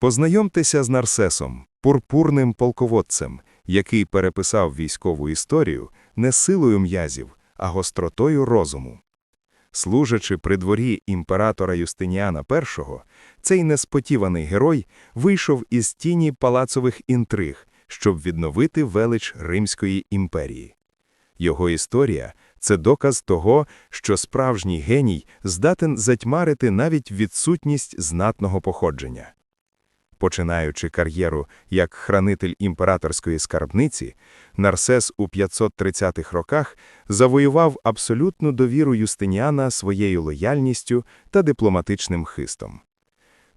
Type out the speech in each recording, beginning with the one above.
Познайомтеся з Нарсесом, пурпурним полководцем, який переписав військову історію не силою м'язів, а гостротою розуму. Служачи при дворі імператора Юстиніана І, цей несподіваний герой вийшов із тіні палацових інтриг, щоб відновити велич Римської імперії. Його історія – це доказ того, що справжній геній здатен затьмарити навіть відсутність знатного походження. Починаючи кар'єру як хранитель імператорської скарбниці, Нарсес у 530-х роках завоював абсолютну довіру Юстиніана своєю лояльністю та дипломатичним хистом.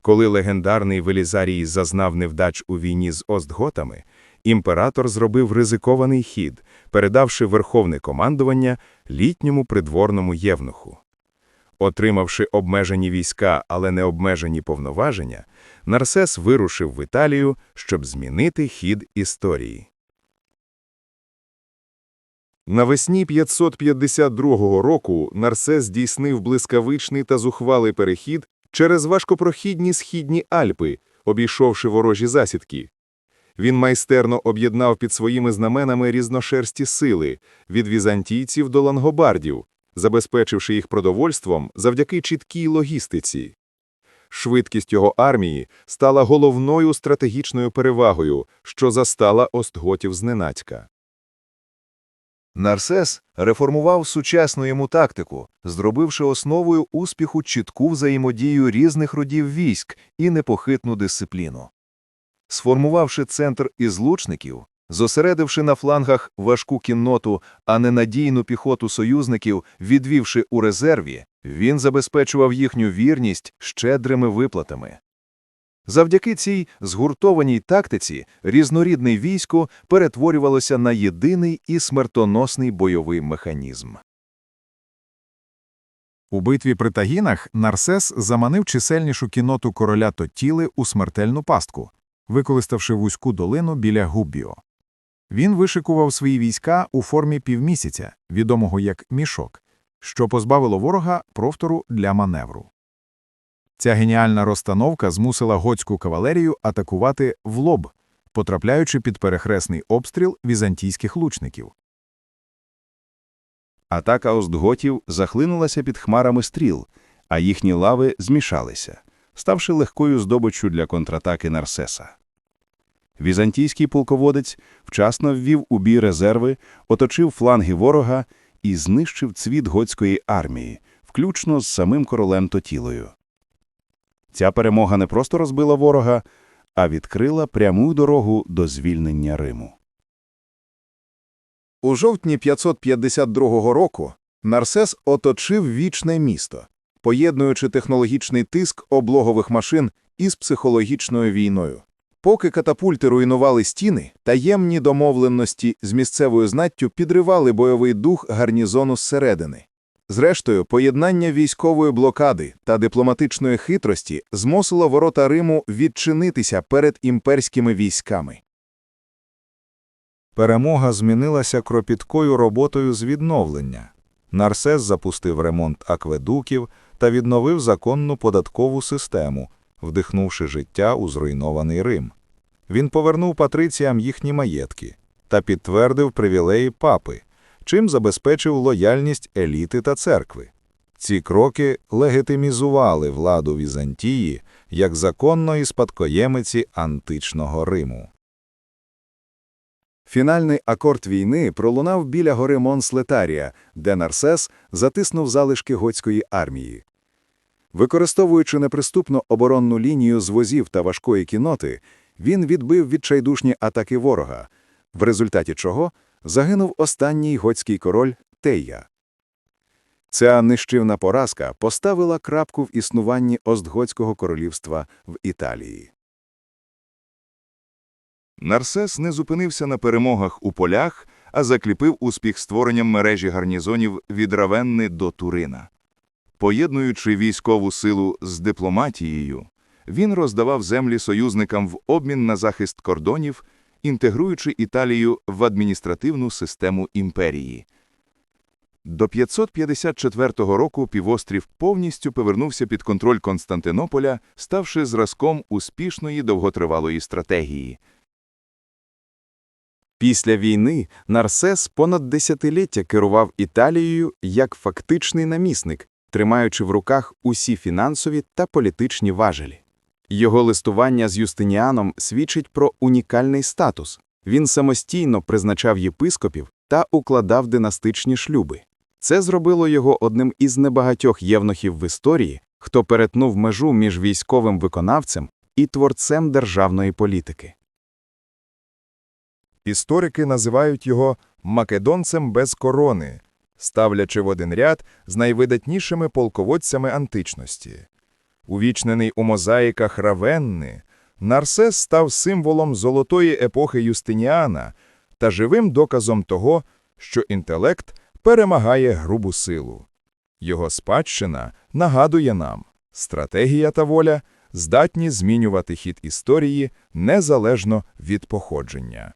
Коли легендарний Велізарій зазнав невдач у війні з Остготами, імператор зробив ризикований хід, передавши верховне командування літньому придворному євнуху. Отримавши обмежені війська, але не обмежені повноваження, Нарсес вирушив в Італію, щоб змінити хід історії. Навесні 552 року Нарсес здійснив блискавичний та зухвалий перехід через важкопрохідні східні Альпи, обійшовши ворожі засідки. Він майстерно об'єднав під своїми знаменами різношерсті сили від візантійців до лангобардів, забезпечивши їх продовольством завдяки чіткій логістиці. Швидкість його армії стала головною стратегічною перевагою, що застала остготів зненацька. Нарсес реформував сучасну йому тактику, зробивши основою успіху чітку взаємодію різних родів військ і непохитну дисципліну. Сформувавши центр із лучників, зосередивши на флангах важку кінноту, а не надійну піхоту союзників, відвівши у резерві, він забезпечував їхню вірність щедрими виплатами. Завдяки цій згуртованій тактиці різнорідне військо перетворювалося на єдиний і смертоносний бойовий механізм. У битві при Тагінах Нарсес заманив чисельнішу кіноту короля Тоттіли у смертельну пастку, використавши вузьку долину біля Губбіо. Він вишикував свої війська у формі півмісяця, відомого як мішок, що позбавило ворога простору для маневру. Ця геніальна розстановка змусила готську кавалерію атакувати в лоб, потрапляючи під перехресний обстріл візантійських лучників. Атака остготів захлинулася під хмарами стріл, а їхні лави змішалися, ставши легкою здобиччю для контратаки Нарсеса. Візантійський полководець вчасно ввів у бій резерви, оточив фланги ворога і знищив цвіт готської армії, включно з самим королем Тотілою. Ця перемога не просто розбила ворога, а відкрила пряму дорогу до звільнення Риму. У жовтні 552 року Нарсес оточив вічне місто, поєднуючи технологічний тиск облогових машин із психологічною війною. Поки катапульти руйнували стіни, таємні домовленості з місцевою знаттю підривали бойовий дух гарнізону зсередини. Зрештою, поєднання військової блокади та дипломатичної хитрості змусило ворота Риму відчинитися перед імперськими військами. Перемога змінилася кропіткою роботою з відновлення. Нарсес запустив ремонт акведуків та відновив законну податкову систему, вдихнувши життя у зруйнований Рим. Він повернув патриціям їхні маєтки та підтвердив привілеї папи, чим забезпечив лояльність еліти та церкви. Ці кроки легітимізували владу Візантії як законної спадкоємиці античного Риму. Фінальний акорд війни пролунав біля гори Монслетарія, де Нарсес затиснув залишки готської армії. Використовуючи неприступну оборонну лінію з возів та важкої кіноти, він відбив відчайдушні атаки ворога, в результаті чого загинув останній готський король Тея. Ця нищівна поразка поставила крапку в існуванні Остготського королівства в Італії. Нарсес не зупинився на перемогах у полях, а закріпив успіх створенням мережі гарнізонів від Равенни до Турина. Поєднуючи військову силу з дипломатією, він роздавав землі союзникам в обмін на захист кордонів, інтегруючи Італію в адміністративну систему імперії. До 554 року півострів повністю повернувся під контроль Константинополя, ставши зразком успішної довготривалої стратегії. Після війни Нарсес понад десятиліття керував Італією як фактичний намісник, тримаючи в руках усі фінансові та політичні важелі. Його листування з Юстиніаном свідчить про унікальний статус. Він самостійно призначав єпископів та укладав династичні шлюби. Це зробило його одним із небагатьох євнухів в історії, хто перетнув межу між військовим виконавцем і творцем державної політики. Історики називають його «македонцем без корони», ставлячи в один ряд з найвидатнішими полководцями античності. Увічнений у мозаїках Равенни, Нарсес став символом золотої епохи Юстиніана та живим доказом того, що інтелект перемагає грубу силу. Його спадщина нагадує нам, стратегія та воля здатні змінювати хід історії незалежно від походження.